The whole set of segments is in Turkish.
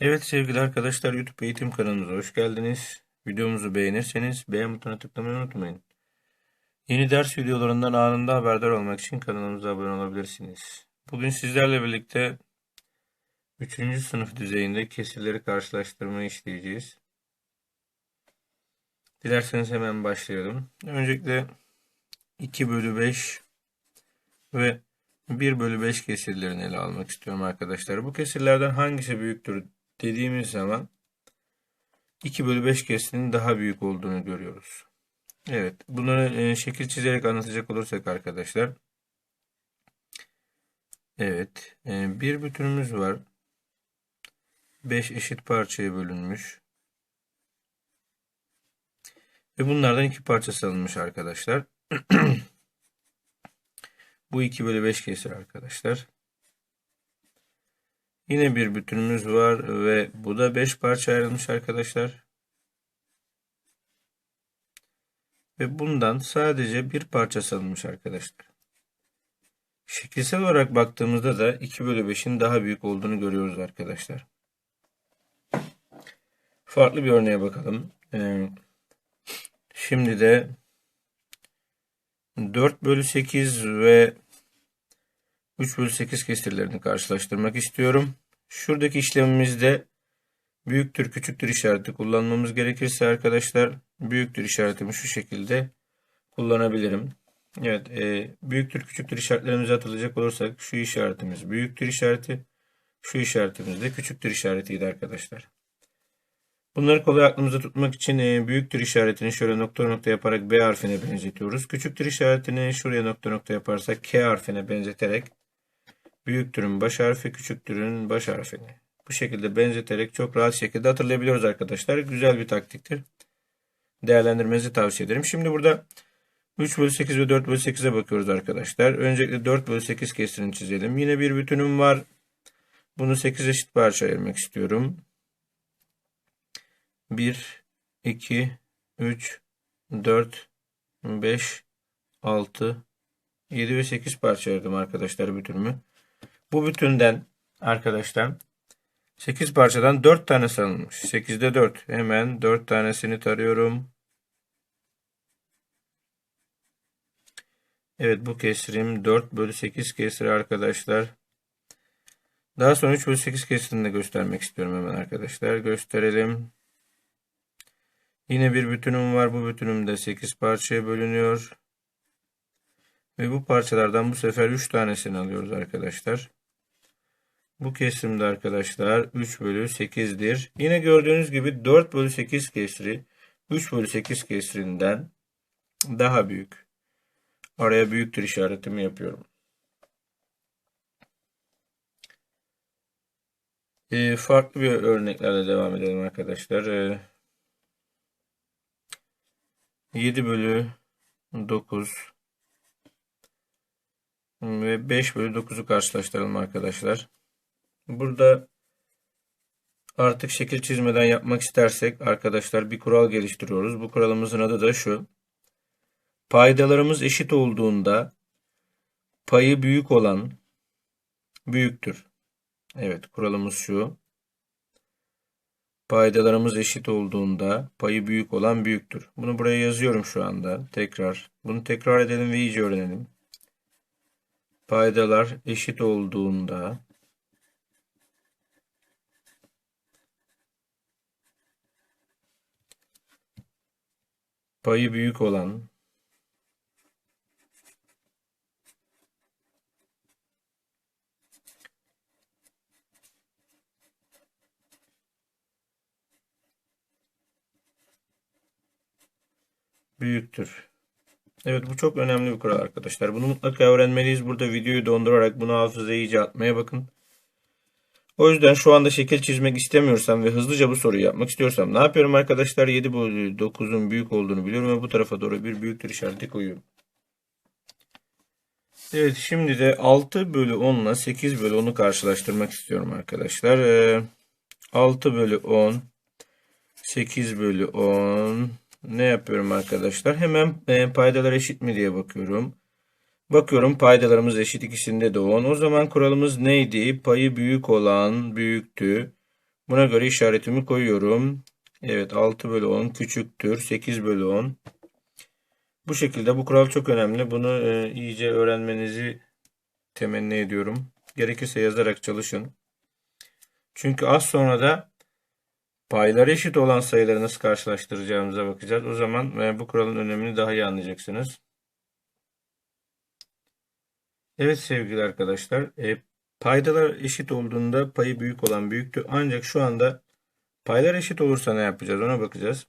Evet sevgili arkadaşlar YouTube eğitim kanalımıza hoş geldiniz. Videomuzu beğenirseniz beğen butonuna tıklamayı unutmayın. Yeni ders videolarından anında haberdar olmak için kanalımıza abone olabilirsiniz. Bugün sizlerle birlikte 3. sınıf düzeyinde kesirleri karşılaştırmayı işleyeceğiz. Dilerseniz hemen başlayalım. Öncelikle 2 bölü 5 ve 1 bölü 5 kesirlerini ele almak istiyorum arkadaşlar. Bu kesirlerden hangisi büyüktür dediğimiz zaman 2 bölü 5 kesirinin daha büyük olduğunu görüyoruz. Evet, bunları e, şekil çizerek anlatacak olursak arkadaşlar. Evet, e, bir bütünümüz var. 5 eşit parçaya bölünmüş. Ve bunlardan iki parça alınmış arkadaşlar. Bu 2 bölü 5 kesir arkadaşlar. Yine bir bütünümüz var ve bu da 5 parça ayrılmış arkadaşlar. Ve bundan sadece bir parça salınmış arkadaşlar. Şekilsel olarak baktığımızda da 2 bölü 5'in daha büyük olduğunu görüyoruz arkadaşlar. Farklı bir örneğe bakalım. Ee, şimdi de 4 bölü 8 ve 3 bölü 8 kesirlerini karşılaştırmak istiyorum. Şuradaki işlemimizde büyüktür küçüktür işareti kullanmamız gerekirse arkadaşlar büyüktür işaretimi şu şekilde kullanabilirim. Evet e, büyüktür küçüktür işaretlerimize atılacak olursak şu işaretimiz büyüktür işareti şu işaretimiz de küçüktür işaretiydi arkadaşlar. Bunları kolay aklımızda tutmak için e, büyüktür işaretini şöyle nokta nokta yaparak B harfine benzetiyoruz. Küçüktür işaretini şuraya nokta nokta yaparsak K harfine benzeterek büyüktürün baş harfi küçüktürün baş harfini. Bu şekilde benzeterek çok rahat şekilde hatırlayabiliyoruz arkadaşlar. Güzel bir taktiktir. Değerlendirmenizi tavsiye ederim. Şimdi burada 3 bölü 8 ve 4 bölü 8'e bakıyoruz arkadaşlar. Öncelikle 4 bölü 8 kesirini çizelim. Yine bir bütünüm var. Bunu 8 eşit parça ayırmak istiyorum. 1, 2, 3, 4, 5, 6, 7 ve 8 parça ayırdım arkadaşlar bütünümü. Bu bütünden arkadaşlar 8 parçadan 4 tane salınmış. 8'de 4. Hemen 4 tanesini tarıyorum. Evet bu kesirim 4 bölü 8 kesiri arkadaşlar. Daha sonra 3 bölü 8 kesirini de göstermek istiyorum hemen arkadaşlar. Gösterelim. Yine bir bütünüm var. Bu bütünüm de 8 parçaya bölünüyor. Ve bu parçalardan bu sefer 3 tanesini alıyoruz arkadaşlar. Bu kesimde arkadaşlar 3 bölü 8'dir. Yine gördüğünüz gibi 4 bölü 8 kesri 3 bölü 8 kesrinden daha büyük. Araya büyüktür işaretimi yapıyorum. E, farklı bir örneklerle devam edelim arkadaşlar. E, 7 bölü 9 ve 5 bölü 9'u karşılaştıralım arkadaşlar. Burada artık şekil çizmeden yapmak istersek arkadaşlar bir kural geliştiriyoruz. Bu kuralımızın adı da şu. Paydalarımız eşit olduğunda payı büyük olan büyüktür. Evet kuralımız şu. Paydalarımız eşit olduğunda payı büyük olan büyüktür. Bunu buraya yazıyorum şu anda. Tekrar. Bunu tekrar edelim ve iyice öğrenelim. Paydalar eşit olduğunda payı büyük olan büyüktür. Evet bu çok önemli bir kural arkadaşlar. Bunu mutlaka öğrenmeliyiz. Burada videoyu dondurarak bunu hafızaya iyice atmaya bakın. O yüzden şu anda şekil çizmek istemiyorsam ve hızlıca bu soruyu yapmak istiyorsam ne yapıyorum arkadaşlar? 7 bölü 9'un büyük olduğunu biliyorum ve bu tarafa doğru bir büyüktür işareti koyuyorum. Evet şimdi de 6 bölü 10 ile 8 bölü 10'u karşılaştırmak istiyorum arkadaşlar. 6 ee, bölü 10 8 bölü 10 ne yapıyorum arkadaşlar? Hemen e, paydalar eşit mi diye bakıyorum. Bakıyorum paydalarımız eşit ikisinde de 10. O zaman kuralımız neydi? Payı büyük olan büyüktü. Buna göre işaretimi koyuyorum. Evet 6 bölü 10 küçüktür. 8 bölü 10. Bu şekilde bu kural çok önemli. Bunu e, iyice öğrenmenizi temenni ediyorum. Gerekirse yazarak çalışın. Çünkü az sonra da paylar eşit olan sayıları nasıl karşılaştıracağımıza bakacağız. O zaman e, bu kuralın önemini daha iyi anlayacaksınız. Evet sevgili arkadaşlar, e, paydalar eşit olduğunda payı büyük olan büyüktür. Ancak şu anda paylar eşit olursa ne yapacağız ona bakacağız.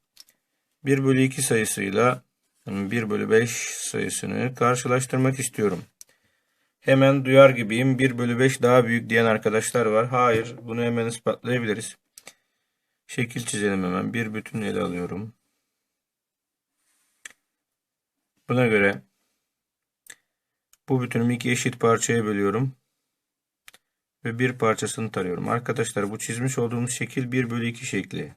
1 bölü 2 sayısıyla 1 bölü 5 sayısını karşılaştırmak istiyorum. Hemen duyar gibiyim 1 bölü 5 daha büyük diyen arkadaşlar var. Hayır bunu hemen ispatlayabiliriz. Şekil çizelim hemen. Bir bütün ele alıyorum. Buna göre bu bütünümü iki eşit parçaya bölüyorum. Ve bir parçasını tarıyorum. Arkadaşlar bu çizmiş olduğumuz şekil 1 bölü 2 şekli.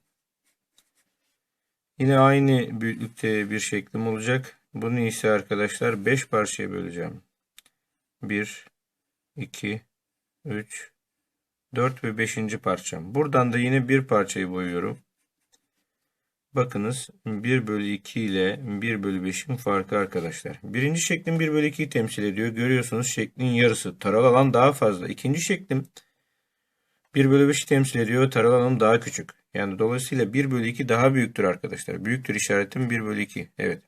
Yine aynı büyüklükte bir şeklim olacak. Bunu ise arkadaşlar 5 parçaya böleceğim. 1, 2, 3, 4 ve 5. parçam. Buradan da yine bir parçayı boyuyorum. Bakınız 1 bölü 2 ile 1 bölü 5'in farkı arkadaşlar. Birinci şeklim 1 bölü 2'yi temsil ediyor. Görüyorsunuz şeklin yarısı. Taral alan daha fazla. İkinci şeklim 1 bölü 5'i temsil ediyor. Taral alan daha küçük. Yani dolayısıyla 1 bölü 2 daha büyüktür arkadaşlar. Büyüktür işaretim 1 bölü 2. Evet.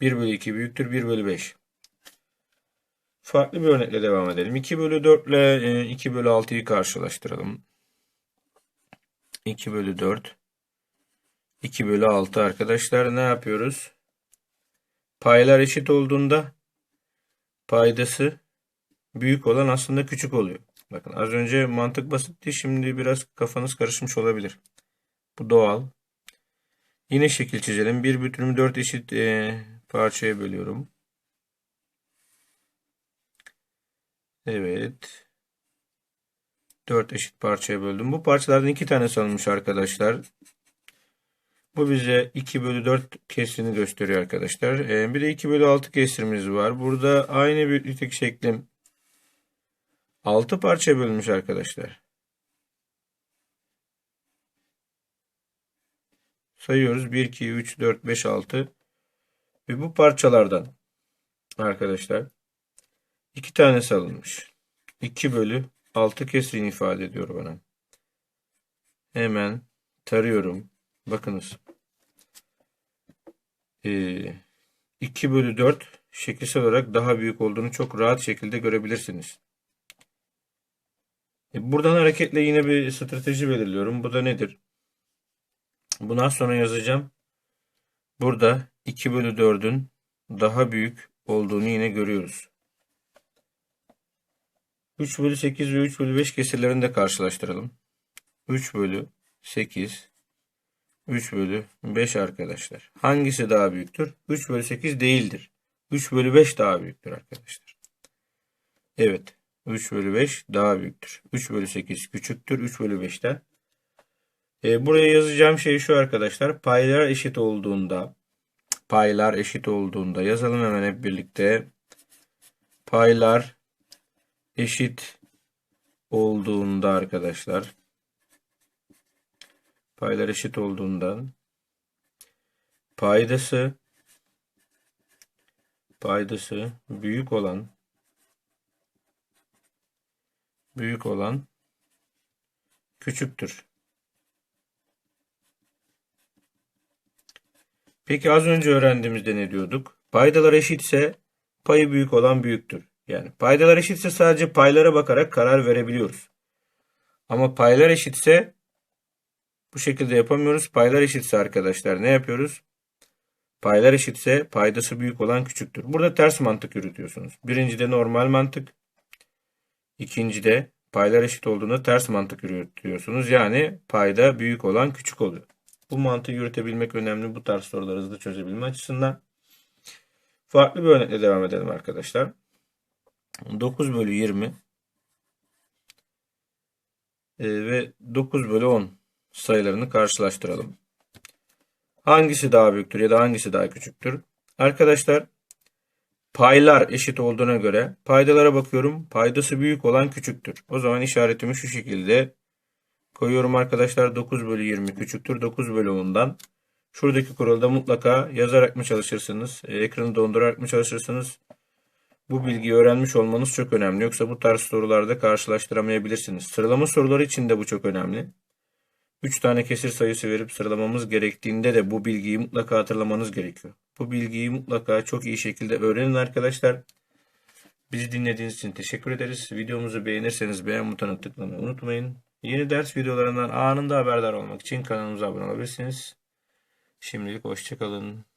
1 bölü 2 büyüktür 1 bölü 5. Farklı bir örnekle devam edelim. 2 bölü 4 ile 2 bölü 6'yı karşılaştıralım. 2 bölü 4 2 bölü 6 arkadaşlar ne yapıyoruz? Paylar eşit olduğunda paydası büyük olan aslında küçük oluyor. Bakın az önce mantık basitti. Şimdi biraz kafanız karışmış olabilir. Bu doğal. Yine şekil çizelim. Bir bütünümü 4 eşit e, parçaya bölüyorum. Evet. 4 eşit parçaya böldüm. Bu parçalardan 2 tanesi alınmış arkadaşlar. Bu bize 2 bölü 4 kesrini gösteriyor arkadaşlar. Ee, bir de 2 bölü 6 kesirimiz var. Burada aynı büyüklükteki şeklim 6 parçaya bölünmüş arkadaşlar. Sayıyoruz. 1, 2, 3, 4, 5, 6. Ve bu parçalardan arkadaşlar 2 tanesi alınmış. 2 bölü 6 kesrini ifade ediyor bana. Hemen tarıyorum. Bakınız. Ee, 2 bölü 4 şekilsel olarak daha büyük olduğunu çok rahat şekilde görebilirsiniz. E, buradan hareketle yine bir strateji belirliyorum. Bu da nedir? Bunu az sonra yazacağım. Burada 2 bölü 4'ün daha büyük olduğunu yine görüyoruz. 3 bölü 8 ve 3 bölü 5 kesirlerini de karşılaştıralım. 3 bölü 8 3 bölü 5 arkadaşlar. Hangisi daha büyüktür? 3 bölü 8 değildir. 3 bölü 5 daha büyüktür arkadaşlar. Evet. 3 bölü 5 daha büyüktür. 3 bölü 8 küçüktür. 3 bölü 5'ten. E, buraya yazacağım şey şu arkadaşlar. Paylar eşit olduğunda paylar eşit olduğunda yazalım hemen hep birlikte. Paylar eşit olduğunda arkadaşlar paylar eşit olduğundan paydası paydası büyük olan büyük olan küçüktür. Peki az önce öğrendiğimizde ne diyorduk? Paydalar eşitse payı büyük olan büyüktür. Yani paydalar eşitse sadece paylara bakarak karar verebiliyoruz. Ama paylar eşitse bu şekilde yapamıyoruz. Paylar eşitse arkadaşlar ne yapıyoruz? Paylar eşitse paydası büyük olan küçüktür. Burada ters mantık yürütüyorsunuz. Birincide normal mantık. İkincide paylar eşit olduğunda ters mantık yürütüyorsunuz. Yani payda büyük olan küçük oluyor. Bu mantığı yürütebilmek önemli bu tarz soruları hızlı çözebilme açısından. Farklı bir örnekle devam edelim arkadaşlar. 9 bölü 20 e, ve 9 bölü 10 sayılarını karşılaştıralım. Hangisi daha büyüktür ya da hangisi daha küçüktür? Arkadaşlar paylar eşit olduğuna göre paydalara bakıyorum. Paydası büyük olan küçüktür. O zaman işaretimi şu şekilde koyuyorum arkadaşlar. 9 bölü 20 küçüktür 9 bölü 10'dan. Şuradaki kuralı da mutlaka yazarak mı çalışırsınız? e, Ekranı dondurarak mı çalışırsınız? Bu bilgiyi öğrenmiş olmanız çok önemli. Yoksa bu tarz sorularda karşılaştıramayabilirsiniz. Sıralama soruları için de bu çok önemli. 3 tane kesir sayısı verip sıralamamız gerektiğinde de bu bilgiyi mutlaka hatırlamanız gerekiyor. Bu bilgiyi mutlaka çok iyi şekilde öğrenin arkadaşlar. Bizi dinlediğiniz için teşekkür ederiz. Videomuzu beğenirseniz beğen butonuna tıklamayı unutmayın. Yeni ders videolarından anında haberdar olmak için kanalımıza abone olabilirsiniz. Şimdilik hoşçakalın.